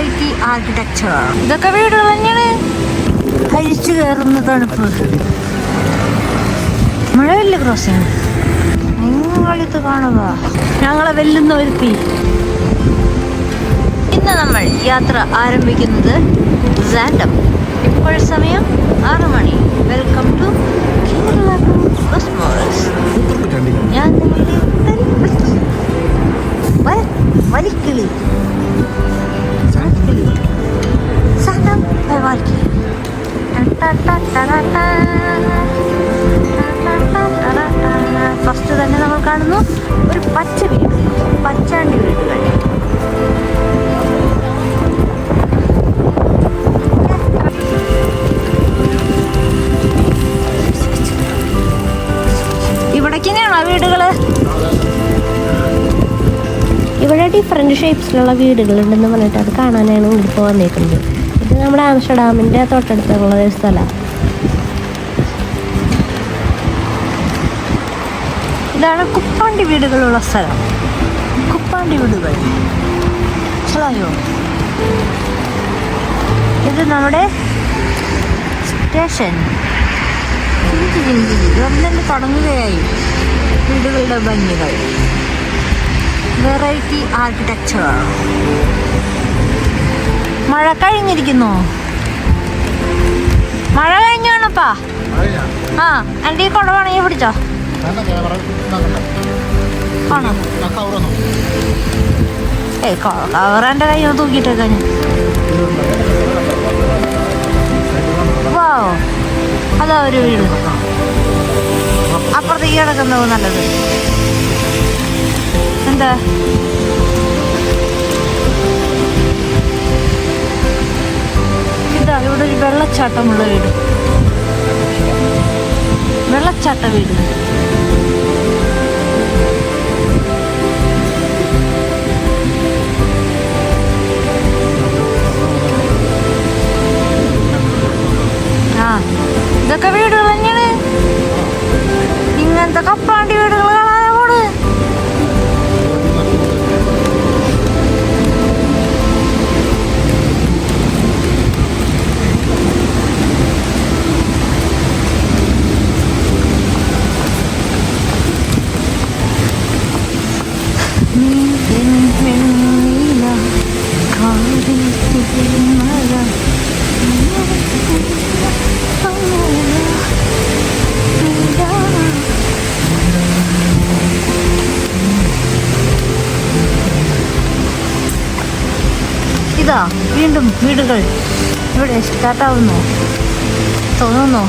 Variety architecture ഇതൊക്കെ വീടുകൾ തന്നെയാണ്. കഴിച്ചു കയറുന്ന തണുപ്പ്. മഴവില്ല ക്രോസിങ് നിങ്ങളിത് കാണുക ഞങ്ങളെ വെല്ലുന്ന ഒരുത്തി. ഇന്ന് നമ്മൾ യാത്ര ആരംഭിക്കുന്നത് സാൻഡം ഇപ്പോൾ സമയം ആറ് മണി. വെൽക്കം ടു കേരള ഞാൻ വലിക്കിളി. ഫസ്റ്റ് തന്നെ നമ്മൾ കാണുന്നു ഒരു പച്ച വീട് പച്ചാണ്ടി വീടുകൾ ഇവിടേക്ക് തന്നെയാണോ വീടുകൾ? ഇവിടെ ഡിഫറെന്റ് ഷേപ്സിലുള്ള വീടുകളുണ്ടെന്ന് പറഞ്ഞിട്ട് അത് കാണാനാണ് ഇപ്പോൾ വന്നേക്കുന്നത് ഇത് നമ്മുടെ ആംസ്റ്റർഡാമിന്റെ തൊട്ടടുത്തുള്ള ഒരു സ്ഥലമാണ് ഇതാണ് കുപ്പാണ്ടി വീടുകളുള്ള സ്ഥലം. കുപ്പാണ്ടി വീടുകൾ. മനസ്സിലായോ ഇത് നമ്മുടെ സ്റ്റേഷൻ. ഗവൺമെന്റ് തുടങ്ങുകയായി വീടുകളുടെ ഭംഗികൾ. വെറൈറ്റി ആർക്കിടെക്ചർ മഴ കഴിഞ്ഞിരിക്കുന്നു. മഴ കഴിഞ്ഞാണപ്പാ? ആ എന്റെ ഈ കുടവാണെങ്കിൽ പിടിച്ചോ? ആണോ? ഏയ് കവർ എന്റെ കയ്യിൽ തൂക്കിയിട്ടേക്കാ ഞാൻ. വാ അതാ ഒരു വീട്. അപ്പുറത്തേക്ക് കിടക്കുന്നത് നല്ലത്. എന്താ? ഇതാ ഇവിടെ ഒരു വെള്ളച്ചാട്ടമുള്ള വീട്. വെള്ളച്ചാട്ട വീട്. ആ ഇതൊക്കെ വീടുകൾ തന്നെയാണ്. ഇങ്ങനത്തെ കപ്പാണ്ടി വീടുകൾ വീടുകൾ ഇവിടെ സ്റ്റാർട്ടാവുന്നു തോന്നുന്നു?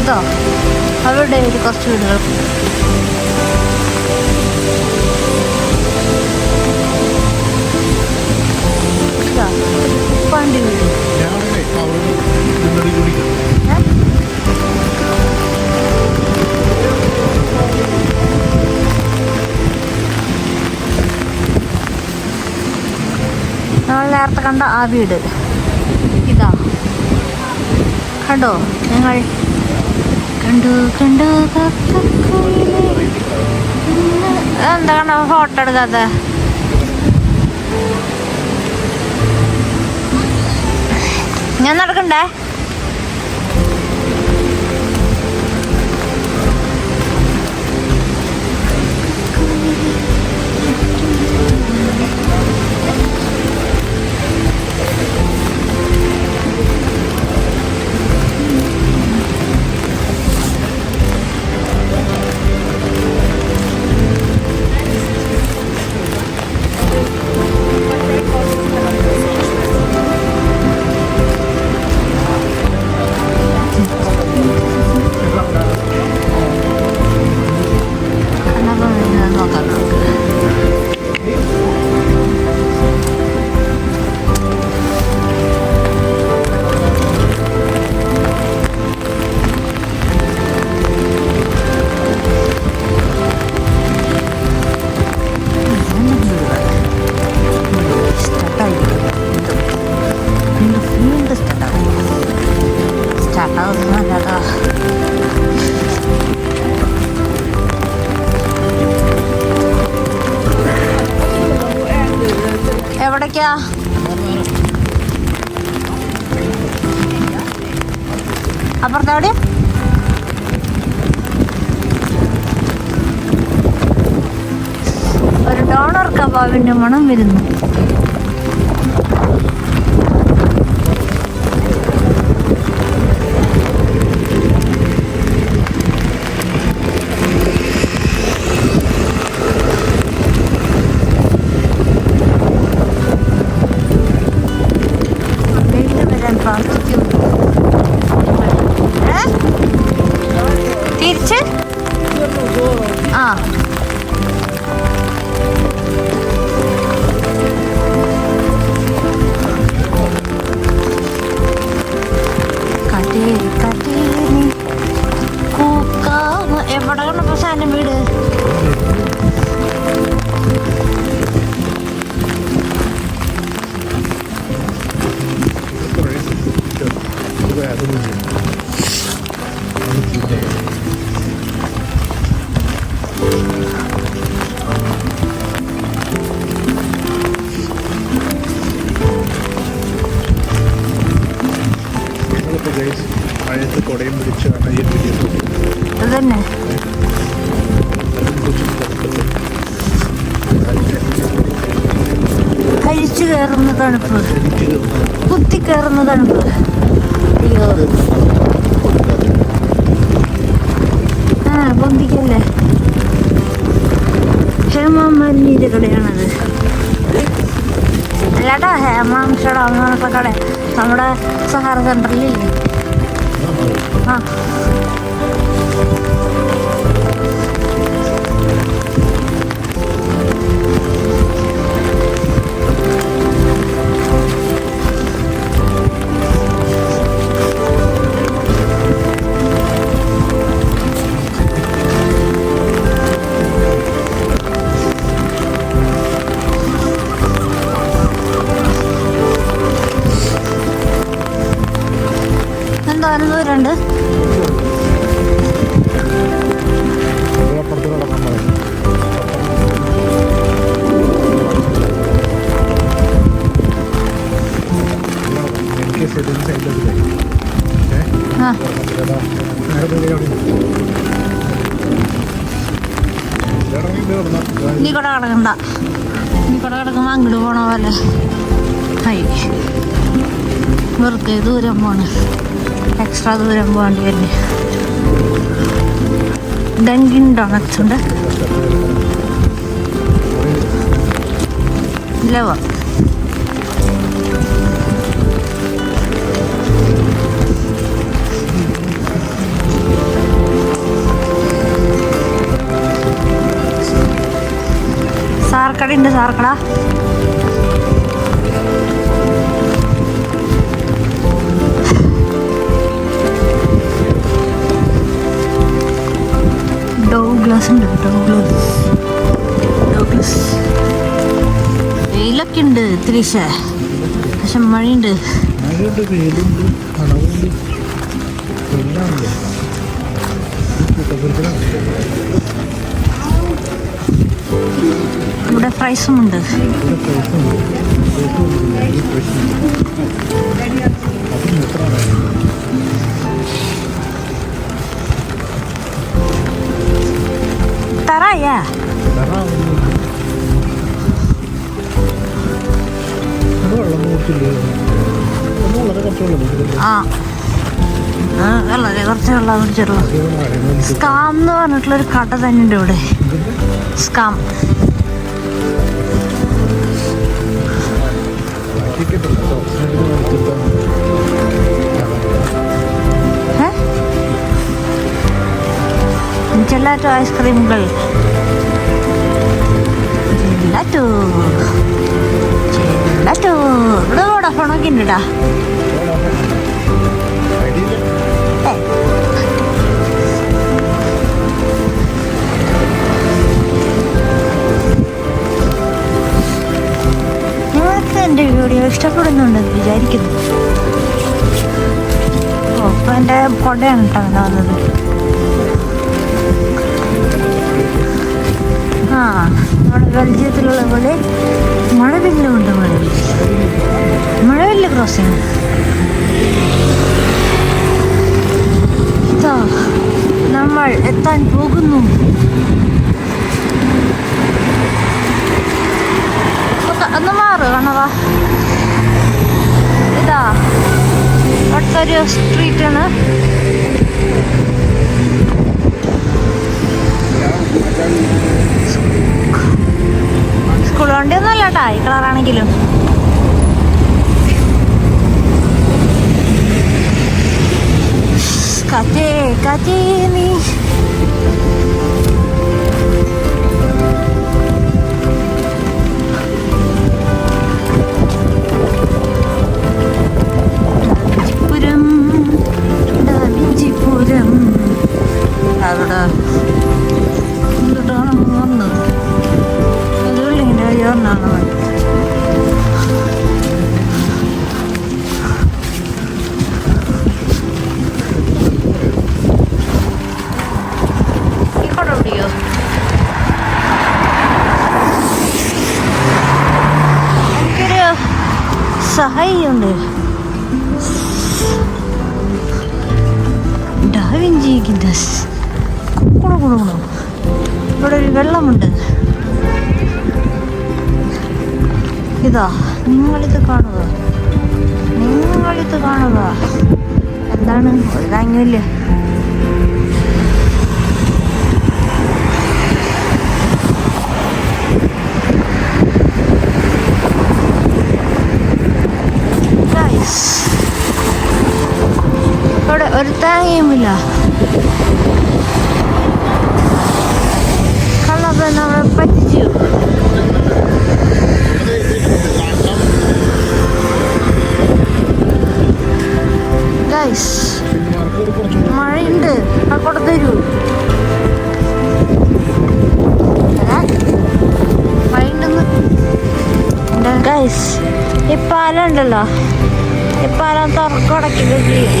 അതോ? അവിടെ ഒരു കുറച്ച് വീടുകൾ. ഉപ്പാണ്ടി വീട്. ഏ? നമ്മൾ നേരത്തെ കണ്ട ആ വീട്. ഇതാ. കണ്ടോ? ഞങ്ങൾ കണ്ടു കണ്ടു എന്താ കണ്ട? ഫോട്ടോ എടുക്കാത്ത. ഞാൻ നടക്കണ്ടേ? അപ്പുറത്തെവിടെ ഒരു ഡോണർ കബാബിന്റെ മണം വരുന്നു. ആ എവിടെയാണ് ഇപ്പൊ സാധനം വീട്? ഗൈസ് മഴയത്ത് കുടയും പിടിച്ച് ആണ് ഈ വീഡിയോ അത് തന്നെ കഴിച്ചു കയറുന്ന തണുപ്പ് കുത്തി കയറുന്ന ആ പൊന്തിക്കല്ലേ ഹേമാമല്ലിയുടെ കടയാണത് അല്ലാട്ടോ ഹേമാംശയുടെ അങ്ങനത്തെ കട. നമ്മുടെ സഹാര സെന്ററിലില്ലേ ആ. ആ. നീ കൂടെ കിടക്കണ്ട. നീ കൂടെ കിടക്കുമ്പോ അങ്ങോട്ട് പോണ പോലെ. ഹൈ വെറുതെ ദൂരം പോണ്. എക്സ്ട്രാ ദൂരം പോകേണ്ടി വരുന്നു ഡങ്കിൻ ഡോണറ്റ്സ് ഉണ്ട്. ലവ സാർക്കട ഉണ്ട് സാർക്കട ഡോഗ്ലാസ് ഉണ്ട് ഡോഗ്ലാസ്. ഡോഗ്ലാസ്. വെയിലൊക്കെ ഉണ്ട് തിരിശ പക്ഷെ മഴയുണ്ട്. മഴയുണ്ട് ഇവിടെ ഫ്രൈസും ഉണ്ട് തറായ? ആ. വളരെ കുറച്ച് വെള്ളം മഴയൊന്നും സ്കാം എന്ന് പറഞ്ഞിട്ടുള്ളൊരു കട തന്നെ ഉണ്ട് ഇവിടെ. സ്കാം ജെല്ലാറ്റോ ഐസ്ക്രീമുകൾ ജെല്ലാറ്റോ ജെല്ലാറ്റോ ഇവിടെ വോഡഫോണൊക്കെ ഉണ്ട് എന്റെ വീഡിയോ ഇഷ്ടപ്പെടുന്നുണ്ടെന്ന് വിചാരിക്കുന്നു. അപ്പോൾ എന്റെ കൊടയാണ് കേട്ടോ അങ്ങനെ വന്നത്. ആ നമ്മുടെ ബെൽജിയത്തിലുള്ള പോലെ മഴവില്ലുണ്ട് മഴ മഴവില്ല ക്രോസിങ് നമ്മൾ എത്താൻ പോകുന്നു ഒന്ന് ഒന്ന് മാറ് കാണവാ ഇതാ അടുത്തൊരു സ്ട്രീറ്റാണ്. സ്കൂൾ വണ്ടി ഈ കളറാണെങ്കിലും. കാറ്റേ കാറ്റേ നീ കുണു കുണു കുണു ഇവിടെ ഒരു വെള്ളമുണ്ട്. ഇതാ നിങ്ങളിത് കാണുക. നിങ്ങളിത് കാണുക. എന്താണ്? ഒരു താങ്ങില്ല ഒരു തേങ്ങയുമില്ല മഴയുണ്ട്. അങ്ങോട്ട് തരൂ. മഴയുണ്ടെന്ന്. ഗൈസ് ഈ പാലം ഈ പാലം തുറക്കടക്കുക ചെയ്യും.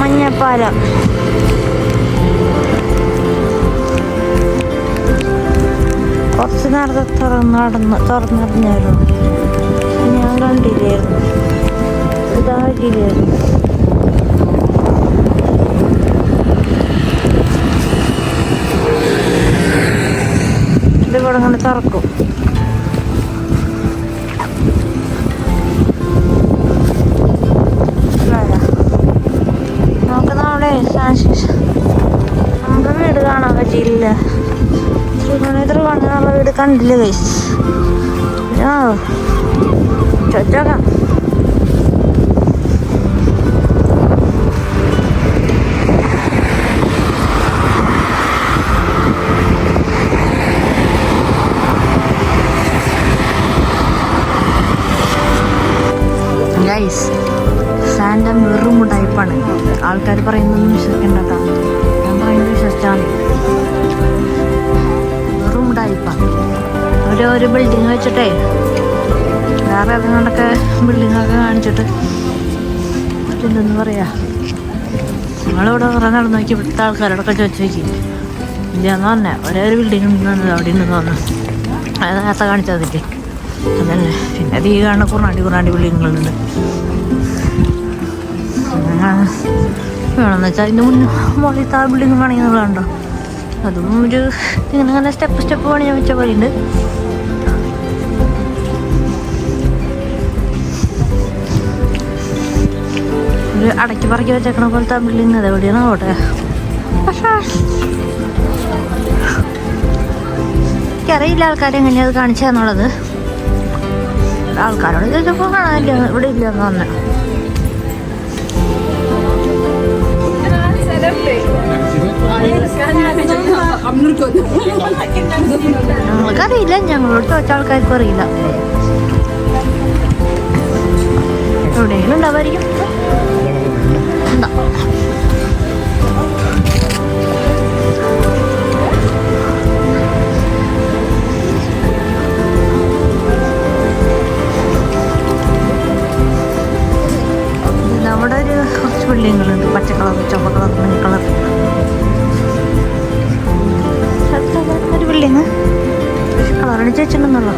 മഞ്ഞപ്പാലം കുറച്ച് നേരത്തെ തുറന്ന് നടന്ന് തുറന്നറിഞ്ഞായിരുന്നു ഞാൻ കണ്ടില്ലായിരുന്നു. ഇതാകില്ലായിരുന്നു. ഇതിവിടെ അങ്ങനെ തുറക്കും. കണ്ടില്ല? കൈസ് ആ ചോദിച്ചോക്കാം ഗൈസ് സാൻഡം വെറും ടൈപ്പാണ് ആൾക്കാർ പറയുന്നതൊന്നും വിശ്വസിക്കണ്ട കേട്ടോ. ഞാൻ പറയുന്നത് വിശ്വസിച്ചാണ് ഒരു ഒരു ബിൽഡിങ് വെച്ചിട്ടേ വേറെ അതുകൊണ്ടൊക്കെ ബിൽഡിങ്ങൊക്കെ കാണിച്ചിട്ട് എന്തെന്ന് പറയാ? നമ്മളിവിടെ കുറേ നടന്നു നോക്കി ഇവിടുത്തെ ആൾക്കാരോടൊക്കെ ചോദിച്ചു നോക്കി. ഇല്ലാന്ന് പറഞ്ഞ ഒരേ ഒരു ബിൽഡിംഗ് ഉണ്ടെന്ന് അവിടെ ഉണ്ടെന്ന് പറഞ്ഞു അത് നേരത്തെ കാണിച്ചാൽ മതി അതല്ലേ? പിന്നെ തീ കാണുന്ന കുറാണ്ടി കുറാണ്ടി ബിൽഡിങ്ങുകളുണ്ട് വേണമെന്ന് വെച്ചാൽ അതിന്റെ മുന്നേ മുകളിൽ താ ബിൽഡിങ് പണിയുന്നത് കണ്ടോ? അതും ഒരു ഇങ്ങനെ സ്റ്റെപ്പ് സ്റ്റെപ്പ് സ്റ്റെപ്പ് പണിയാൻ വെച്ച പോലെയുണ്ട് ഒരു അടക്കി പറക്കി വെച്ചേക്കണ പോലെ തമ്മിൽ അത് എവിടെയാണ് അവിടെ? എനിക്കറിയില്ല ആൾക്കാർ എങ്ങനെയാണ് അത് കാണിച്ചതെന്നുള്ളത് ആൾക്കാരോട് ചോദിച്ചപ്പോൾ കാണാനില്ല ഇവിടെ ഇല്ല എന്ന് പറഞ്ഞു ഞങ്ങൾക്കറിയില്ല ഞങ്ങളോട് ചോദിച്ച ആൾക്കാർക്കും അറിയില്ല എവിടെയെങ്കിലും ഉണ്ടാവായിരിക്കും ഉണ്ടാ പിന്നെ ഒരു കുറച്ച് ബിൽഡിങ്ങുകളുണ്ട് പച്ച കളർ കളർ മഞ്ഞ കളർ ഒരു പറഞ്ഞു നിർമ്മിച്ച് ഇവിടുത്തെ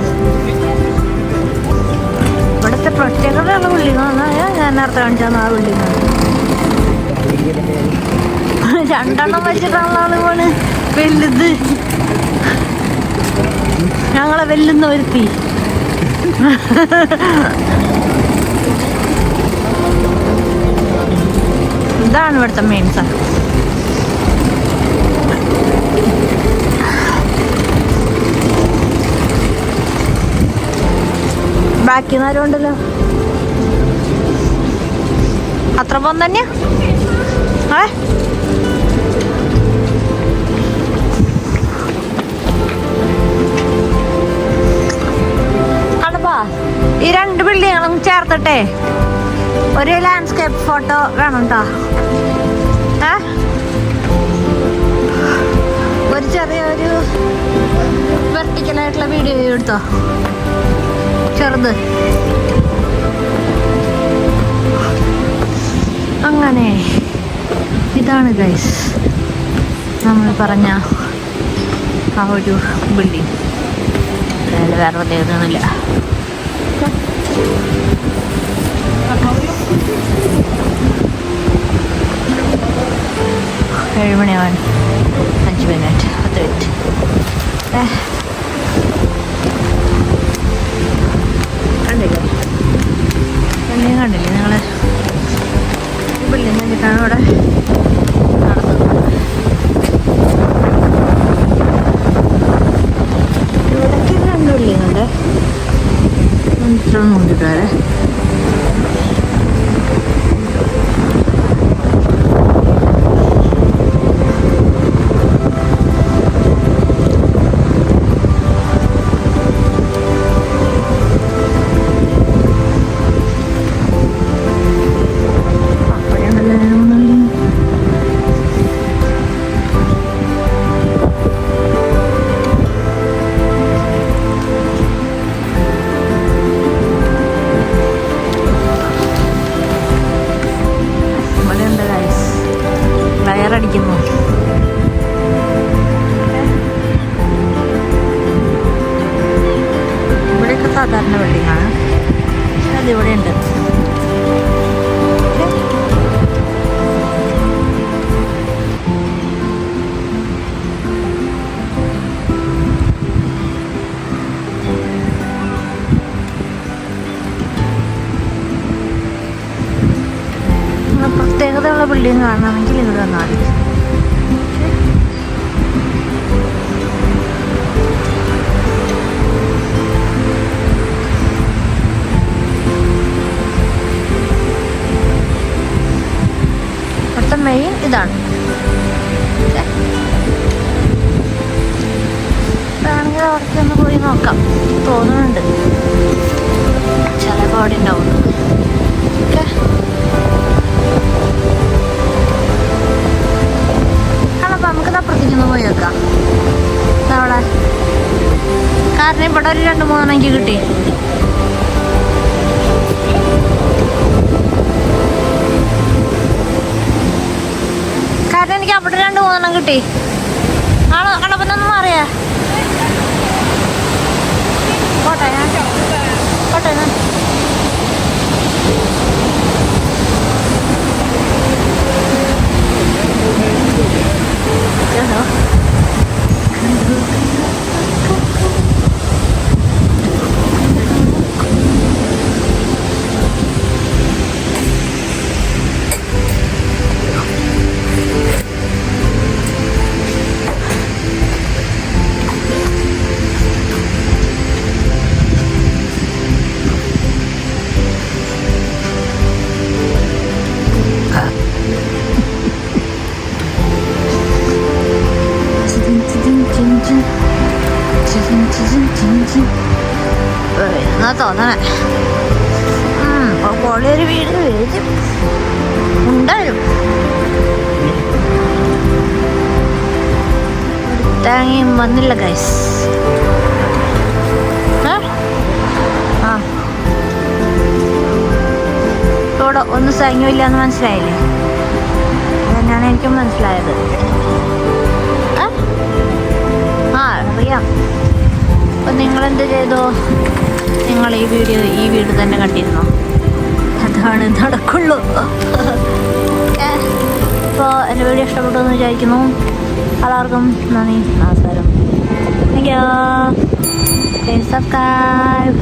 ഇവിടുത്തെ പ്രത്യേകതയുള്ള ബിൽഡിംഗ് ഞാൻ നേരത്തെ കാണിച്ചാൽ ആ പുള്ളി രണ്ടെണ്ണം വെച്ചിട്ടാണല്ലോ പോണ് വലുത് ഞങ്ങളെ വെല്ലുന്ന ഒരുത്തി. ഇതാണ് ഇവിടുത്തെ മെയിൻ സാധനം. ബാക്കി നേരം ഉണ്ടല്ലോ അത്ര പോം തന്നെയാ ഏ? ഈ രണ്ട് ബിൽഡിങ്ങുകളും ചേർത്തിട്ടെ ഒരു ലാൻഡ്സ്കേപ്പ് ഫോട്ടോ വേണം കേട്ടോ ഏ? ഒരു ചെറിയൊരു വെർട്ടിക്കലായിട്ടുള്ള വീഡിയോ എടുത്തോ. ചെറുത് അങ്ങനെ ഇതാണ് ഗൈസ് നമ്മൾ പറഞ്ഞ ആ ഒരു ബിൽഡിംഗ് അതായത് വേറെ പ്രത്യേകതയൊന്നുമില്ല. ഏഴുമണിയാവാൻ അഞ്ച് മിനിറ്റ് പത്ത് മിനിറ്റ് ഏ ബിൽഡിംഗ് കാണണമെങ്കിൽ ഇവിടെ വന്നാൽ മതി. മെയിൻ ഇതാണ്. വേണമെങ്കിൽ അവിടേക്ക് ഒന്ന് പോയി നോക്കാം. തോന്നുന്നുണ്ട്. ചിലപ്പോൾ അവിടെ ഉണ്ടാവും. ഇവിടെ ഒരു രണ്ട് മൂന്നെണ്ണം എനിക്ക് കിട്ടി. കാരണം എനിക്ക് അവിടെ രണ്ട് മൂന്നെണ്ണം കിട്ടി. ആണോ കണപ്പനൊന്നും മാറിയേ? പോട്ടെ ഞാൻ ഞാൻ. Hello. തോന്നണേ. ഒരു വീട് വരും ഉണ്ടാവും തേങ്ങയും വന്നില്ല ഗൈസ് ആ ഇവിടെ ഒന്നും തേങ്ങയില്ല എന്ന് മനസ്സിലായില്ലേ? അതന്നെയാണ് എനിക്ക് മനസ്സിലായത്. ആ? അറിയാം. നിങ്ങൾ നിങ്ങളെന്ത് ചെയ്തോ? നിങ്ങൾ ഈ വീഡിയോ ഈ വീട് തന്നെ കണ്ടിരുന്നോ? അതാണ് നടക്കുള്ളൂ. അപ്പോൾ എന്റെ വീഡിയോ ഇഷ്ടപ്പെട്ടു എന്ന് വിചാരിക്കുന്നു. എല്ലാവർക്കും നന്ദി നമസ്കാരം. Thank you subscribe